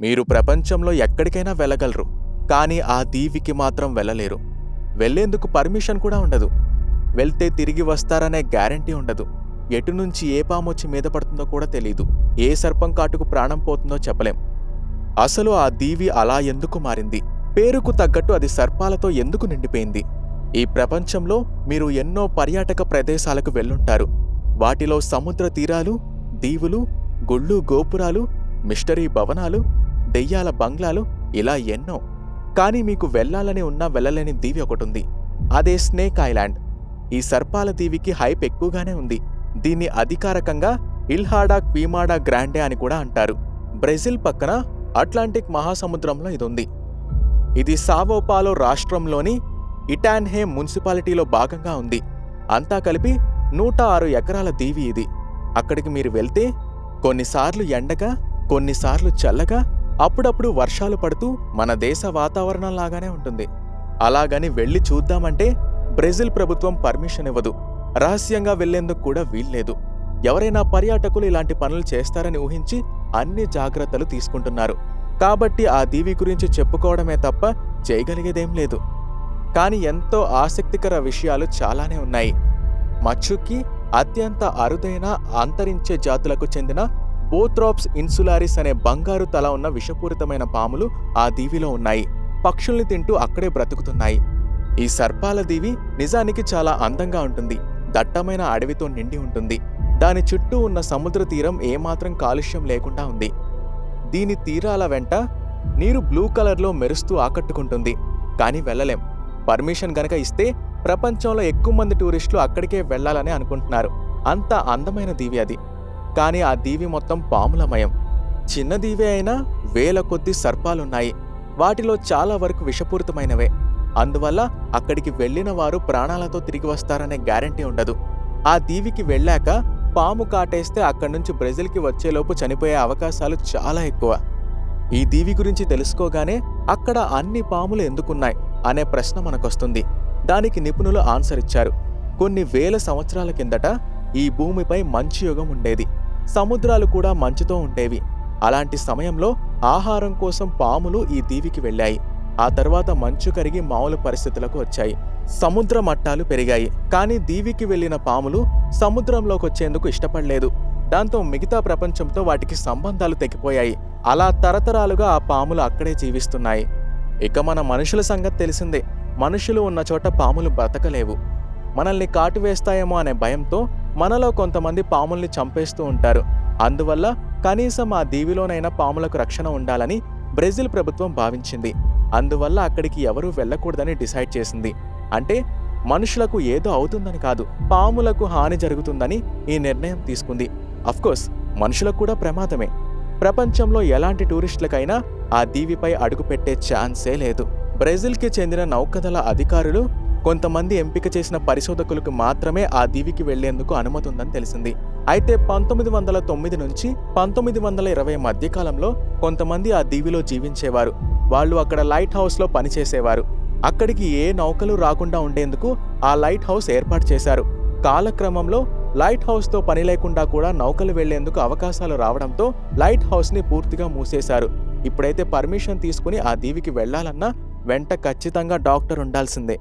మీరు ప్రపంచంలో ఎక్కడికైనా వెళ్ళగలరు కానీ ఆ దీవికి మాత్రం వెళ్ళలేరు. వెళ్ళేందుకు పర్మిషన్ కూడా ఉండదు. వెళ్తే తిరిగి వస్తారనే గ్యారంటీ ఉండదు. ఎటు నుంచి ఏ పామొచ్చి మీద పడుతుందో కూడా తెలియదు ఏ సర్పం కాటుకు ప్రాణం పోతుందో చెప్పలేం. అసలు ఆ దీవి అలా ఎందుకు మారింది? పేరుకు తగ్గట్టు అది సర్పాలతో ఎందుకు నిండిపోయింది? ఈ ప్రపంచంలో మీరు ఎన్నో పర్యాటక ప్రదేశాలకు వెళ్ళుంటారు. వాటిలో సముద్ర తీరాలు దీవులు గుళ్ళు గోపురాలు మిస్టరీ భవనాలు దెయ్యాల బంగ్లాలు ఇలా ఎన్నో. కానీ మీకు వెళ్ళాలని ఉన్నా వెళ్ళలేని దీవి ఒకటుంది. అదే స్నేక్ ఐలాండ్. ఈ సర్పాల దీవికి హైప్ ఎక్కువగానే ఉంది. దీన్ని అధికారకంగా ఇల్హాడా క్వీమాడా గ్రాండే అని కూడా అంటారు. బ్రెజిల్ పక్కన అట్లాంటిక్ మహాసముద్రంలో ఇది ఉంది ఇది సావోపాలో రాష్ట్రంలోని ఇటాన్హే మున్సిపాలిటీలో భాగంగా ఉంది. అంతా కలిపి నూట ఆరు ఎకరాల దీవి ఇది. అక్కడికి మీరు వెళ్తే కొన్నిసార్లు ఎండగా కొన్నిసార్లు చల్లగా అప్పుడప్పుడు వర్షాలు పడుతూ మన దేశ వాతావరణం లాగానే ఉంటుంది. అలాగని వెళ్ళి చూద్దామంటే బ్రెజిల్ ప్రభుత్వం పర్మిషన్ ఇవ్వదు. రహస్యంగా వెళ్ళేందుకు కూడా వీల్లేదు. ఎవరైనా పర్యాటకులు ఇలాంటి పనులు చేస్తారని ఊహించి అన్ని జాగ్రత్తలు తీసుకుంటున్నారు. కాబట్టి ఆ దీవి గురించి చెప్పుకోవడమే తప్ప చేయగలిగేదేం లేదు. కానీ ఎంతో ఆసక్తికర విషయాలు చాలానే ఉన్నాయి. మచ్చుకి అత్యంత అరుదైన అంతరించే జాతులకు చెందిన బోత్రాప్స్ ఇన్సులారిస్ అనే బంగారు తల ఉన్న విషపూరితమైన పాములు ఆ దీవిలో ఉన్నాయి. పక్షుల్ని తింటూ అక్కడే బ్రతుకుతున్నాయి. ఈ సర్పాల దీవి నిజానికి చాలా అందంగా ఉంటుంది. దట్టమైన అడవితో నిండి ఉంటుంది. దాని చుట్టూ ఉన్న సముద్ర తీరం ఏమాత్రం కాలుష్యం లేకుండా ఉంది. దీని తీరాల వెంట నీరు బ్లూ కలర్లో మెరుస్తూ ఆకట్టుకుంటుంది. కానీ వెళ్ళలేం. పర్మిషన్ గనక ఇస్తే ప్రపంచంలో ఎక్కువ మంది టూరిస్టులు అక్కడికే వెళ్ళాలని అనుకుంటున్నారు. అంత అందమైన దీవి అది. కానీ ఆ దీవి మొత్తం పాములమయం. చిన్న దీవి అయినా వేల కొద్ది సర్పాలున్నాయి. వాటిలో చాలా వరకు విషపూరితమైనవే. అందువల్ల అక్కడికి వెళ్ళిన వారు ప్రాణాలతో తిరిగి వస్తారనే గ్యారంటీ ఉండదు. ఆ దీవికి వెళ్ళాక పాము కాటేస్తే అక్కడి నుంచి బ్రెజిల్కి వచ్చేలోపు చనిపోయే అవకాశాలు చాలా ఎక్కువ. ఈ దీవి గురించి తెలుసుకోగానే అక్కడ అన్ని పాములు ఎందుకున్నాయి అనే ప్రశ్న మనకొస్తుంది. దానికి నిపుణులు ఆన్సర్ ఇచ్చారు. కొన్ని వేల సంవత్సరాల కిందట ఈ భూమిపై మంచి యుగం ఉండేది. సముద్రాలు కూడా మంచుతో ఉండేవి. అలాంటి సమయంలో ఆహారం కోసం పాములు ఈ దీవికి వెళ్ళాయి. ఆ తర్వాత మంచు కరిగి మామూలు పరిస్థితులకు వచ్చాయి. సముద్ర మట్టాలు పెరిగాయి. కానీ దీవికి వెళ్ళిన పాములు సముద్రంలోకి వచ్చేందుకు ఇష్టపడలేదు. దాంతో మిగతా ప్రపంచంతో వాటికి సంబంధాలు తెగిపోయాయి. అలా తరతరాలుగా ఆ పాములు అక్కడే జీవిస్తున్నాయి. ఇక మన మనుషుల సంగతి తెలిసిందే. మనుషులు ఉన్న చోట పాములు బ్రతకలేవు. మనల్ని కాటు వేస్తాయేమో అనే భయంతో మనలో కొంతమంది పాముల్ని చంపేస్తూ ఉంటారు. అందువల్ల కనీసం ఆ దీవిలోనైనా పాములకు రక్షణ ఉండాలని బ్రెజిల్ ప్రభుత్వం భావించింది. అందువల్ల అక్కడికి ఎవరూ వెళ్ళకూడదని డిసైడ్ చేసింది. అంటే మనుషులకు ఏదో అవుతుందని కాదు పాములకు హాని జరుగుతుందని ఈ నిర్ణయం తీసుకుంది. అఫ్కోర్స్ మనుషులకు కూడా ప్రమాదమే. ప్రపంచంలో ఎలాంటి టూరిస్టులకైనా ఆ దీవిపై అడుగుపెట్టే ఛాన్సే లేదు. బ్రెజిల్కి చెందిన నౌకదళ అధికారులు కొంతమంది ఎంపిక చేసిన పరిశోధకులకు మాత్రమే ఆ దీవికి వెళ్ళేందుకు అనుమతి ఉందని తెలిసింది. అయితే పంతొమ్మిది వందల తొమ్మిది నుంచి పంతొమ్మిది వందల ఇరవై మధ్యకాలంలో కొంతమంది ఆ దీవిలో జీవించేవారు. వాళ్ళు అక్కడ లైట్ హౌస్లో పనిచేసేవారు. అక్కడికి ఏ నౌకలు రాకుండా ఉండేందుకు ఆ లైట్ హౌస్ ఏర్పాటు చేశారు. కాలక్రమంలో లైట్ హౌస్తో పని లేకుండా కూడా నౌకలు వెళ్ళేందుకు అవకాశాలు రావడంతో లైట్ హౌస్ని పూర్తిగా మూసేశారు. ఇప్పుడైతే పర్మిషన్ తీసుకుని ఆ దీవికి వెళ్ళాలన్నా వెంట ఖచ్చితంగా డాక్టర్ ఉండాల్సిందే.